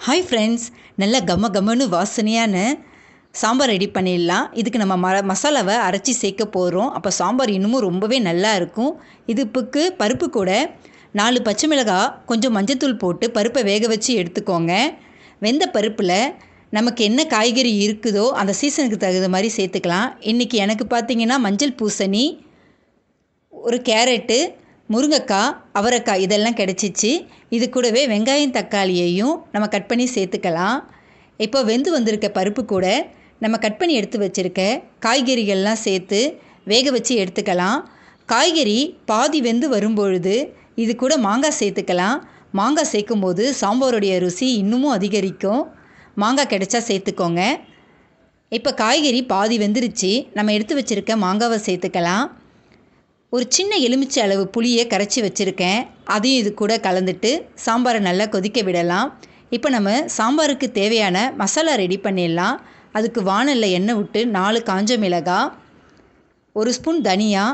Hi friends நல்ல கம கமன்னு வாசனையான சாம்பார் ரெடி பண்ணிடலாம். இதுக்கு நம்ம ம மசாலாவை அரைச்சி சேர்க்க போகிறோம் அப்போ சாம்பார் இன்னமும் ரொம்பவே நல்லா இருக்கும். இதுப்புக்கு பருப்பு கூட நாலு பச்சை மிளகாய் கொஞ்சம் மஞ்சத்தூள் போட்டு பருப்பை வேக வச்சு எடுத்துக்கோங்க. வெந்த பருப்பில் நமக்கு என்ன காய்கறி இருக்குதோ அந்த சீசனுக்கு தகுந்த மாதிரி சேர்த்துக்கலாம். இன்றைக்கி எனக்கு பார்த்தீங்கன்னா மஞ்சள் பூசணி ஒரு கேரட்டு முருங்கைக்காய் அவரைக்காய் இதெல்லாம் கிடச்சிச்சு. இது கூடவே வெங்காயம் தக்காளியையும் நம்ம கட் பண்ணி சேர்த்துக்கலாம். இப்போ வெந்து வந்திருக்க பருப்பு கூட நம்ம கட் பண்ணி எடுத்து வச்சுருக்க காய்கறிகள்லாம் சேர்த்து வேக வச்சு எடுத்துக்கலாம். காய்கறி பாதி வெந்து வரும்பொழுது இது கூட மாங்காய் சேர்த்துக்கலாம். மாங்காய் சேர்க்கும் போது சாம்பாருடைய ருசி இன்னமும் அதிகரிக்கும். மாங்காய் கிடைச்சா சேர்த்துக்கோங்க. இப்போ காய்கறி பாதி வெந்துருச்சு. நம்ம எடுத்து வச்சுருக்க மாங்காவை சேர்த்துக்கலாம். ஒரு சின்ன எலுமிச்சை அளவு புளியை கரைச்சி வச்சுருக்கேன். அதையும் இது கூட கலந்துட்டு சாம்பாரை நல்லா கொதிக்க விடலாம். இப்போ நம்ம சாம்பாருக்கு தேவையான மசாலா ரெடி பண்ணிடலாம். அதுக்கு வானலில் எண்ணெய் விட்டு நாலு காஞ்ச மிளகாய் ஒரு ஸ்பூன் தனியா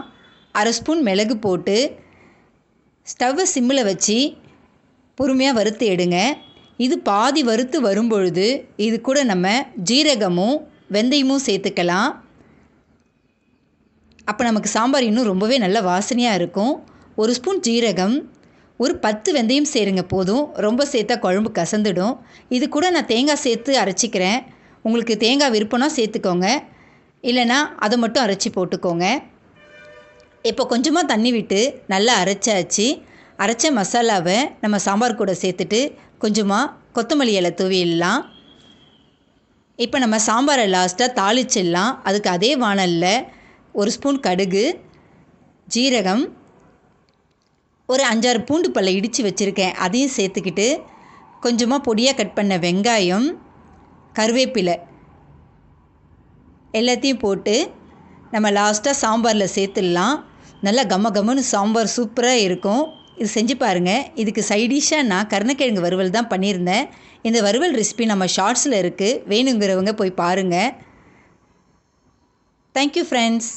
அரை ஸ்பூன் மிளகு போட்டு ஸ்டவ்வை சிம்மில் வச்சு பொறுமையாக வறுத்து எடுங்க. இது பாதி வறுத்து வரும்பொழுது இது கூட நம்ம ஜீரகமும் வெந்தயமும் சேர்த்துக்கலாம். அப்போ நமக்கு சாம்பார் இன்னும் ரொம்பவே நல்ல வாசனையாக இருக்கும். ஒரு ஸ்பூன் ஜீரகம் ஒரு பத்து வெந்தயம் சேருங்க போதும். ரொம்ப சேர்த்தா குழம்பு கசந்துடும். இது கூட நான் தேங்காய் சேர்த்து அரைச்சிக்கிறேன். உங்களுக்கு தேங்காய் விருப்பம்னா சேர்த்துக்கோங்க. இல்லைனா அதை மட்டும் அரைச்சி போட்டுக்கோங்க. இப்போ கொஞ்சமாக தண்ணி விட்டு நல்லா அரைச்சாச்சு. அரைச்ச மசாலாவை நம்ம சாம்பார் கூட சேர்த்துட்டு கொஞ்சமாக கொத்தமல்லி இலை தூவிடலாம் இப்போ நம்ம சாம்பாரை லாஸ்ட்டாக தாளிச்சிடலாம். அதுக்கு அதே வானலில் ஒரு ஸ்பூன் கடுகு ஜீரகம் ஒரு அஞ்சாறு பூண்டு பல்லை இடித்து வச்சுருக்கேன். அதையும் சேர்த்துக்கிட்டு கொஞ்சமாக பொடியாக கட் பண்ண வெங்காயம் கருவேப்பிலை எல்லாத்தையும் போட்டு நம்ம லாஸ்ட்டாக சாம்பாரில் சேர்த்துடலாம். நல்லா கம கமன்னு சாம்பார் சூப்பராக இருக்கும். இது செஞ்சு பாருங்கள் இதுக்கு சைடிஷாக நான் கருணக்கிழங்கு வறுவல் தான் பண்ணியிருந்தேன். இந்த வறுவல் ரெசிபி நம்ம ஷார்ட்ஸில் இருக்குது வேணுங்கிறவங்க போய் பாருங்கள் தேங்க்யூ ஃப்ரெண்ட்ஸ்